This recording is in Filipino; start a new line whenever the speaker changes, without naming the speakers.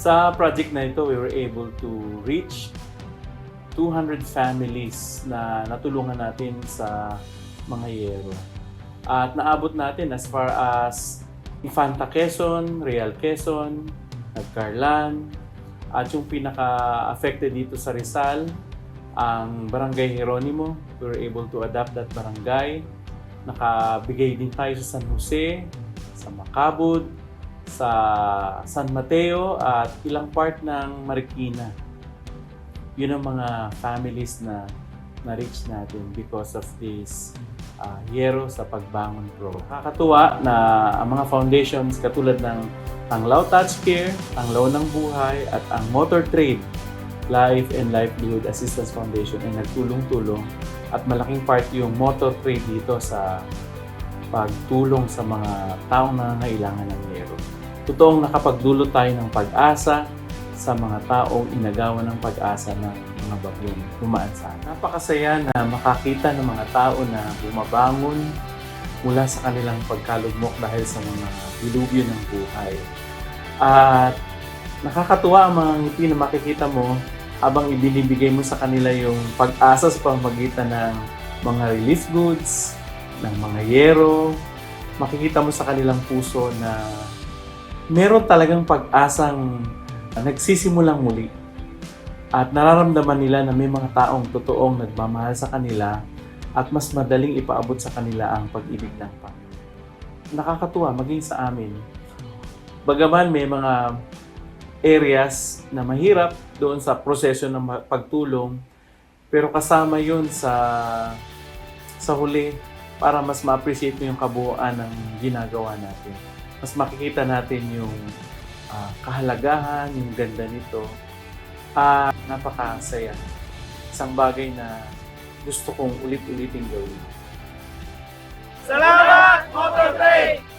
Sa project na ito, we were able to reach 200 families na natulungan natin sa mga yero. At naabot natin as far as Infanta Quezon, Real Quezon, Nagcarlan, at yung pinaka-affected dito sa Rizal, ang Barangay Jeronimo. We were able to adapt that barangay. Nakabigay din tayo sa San Jose, sa Macabud, sa San Mateo at ilang part ng Marikina. Yun ang mga families na na-reach natin because of this uh, Yero sa Pagbangon Pro. Nakakatuwa na ang mga foundations katulad ng ang Lao Touch Care, ang Lao ng Buhay at ang Motor Trade Life and Livelihood Assistance Foundation ay nagtulong-tulong at malaking part yung motor trade dito sa pagtulong sa mga taong nangangailangan ng yero. Totoong nakapagdulot tayo ng pag-asa sa mga taong inagawan ng pag-asa ng mga bagyong dumaan sa atin. Napakasaya na makakita ng mga tao na bumabangon mula sa kanilang pagkalugmok dahil sa mga dilubyo ng buhay. At nakakatuwa ang mga ngiti na makikita mo habang ibinibigay mo sa kanila yung pag-asa sa pamamagitan ng mga relief goods, ng mga yero, makikita mo sa kanilang puso na meron talagang pag-asang nagsisimulang muli. At nararamdaman nila na may mga taong totoong nagmamahal sa kanila at mas madaling ipaabot sa kanila ang pag-ibig ng Panginoon. Nakakatuwa maging sa amin. Bagaman may mga areas na mahirap doon sa proseso ng pagtulong, pero kasama yun sa sa huli para mas ma-appreciate mo yung kabuuan ng ginagawa natin mas makikita natin yung uh, kahalagahan, yung ganda nito. Ah, uh, napakasaya. Isang bagay na gusto kong ulit-uliting gawin.
Salamat, Motor Trade!